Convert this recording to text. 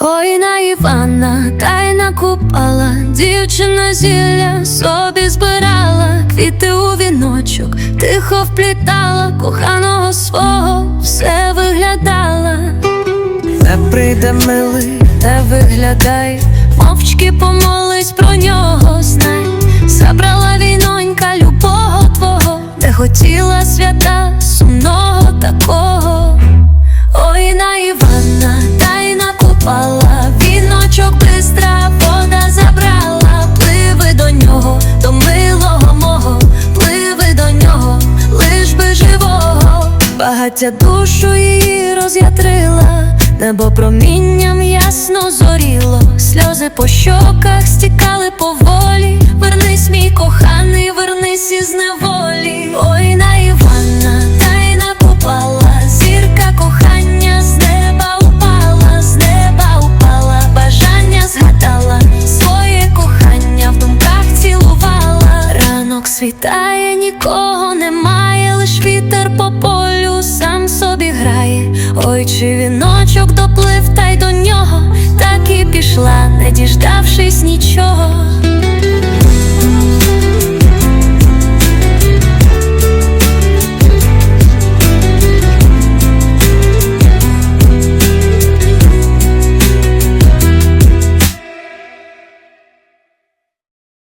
Ой, на Івана, та й накупала, дівчина зілля собі збирала, квіти у віночок, тихо вплітала, коханого свого все виглядала. Не прийде милий, не виглядай, мовчки помолись про нього, знай, забрала війнонька любого твого, не хотіла свята сумного такого. Й віночок бистра вода забрала, пливи до нього, до милого мого, пливи до нього, лиш би живого, багаття душу її роз'ятрила, небо промінням ясно зоріло, сльози по щоках стікали поволі. Вернись, Ранок світає, нікого немає, лиш вітер по полю сам собі грає. Ой, чи віночок доплив, та й до нього так і пішла, не діждавшись нічого.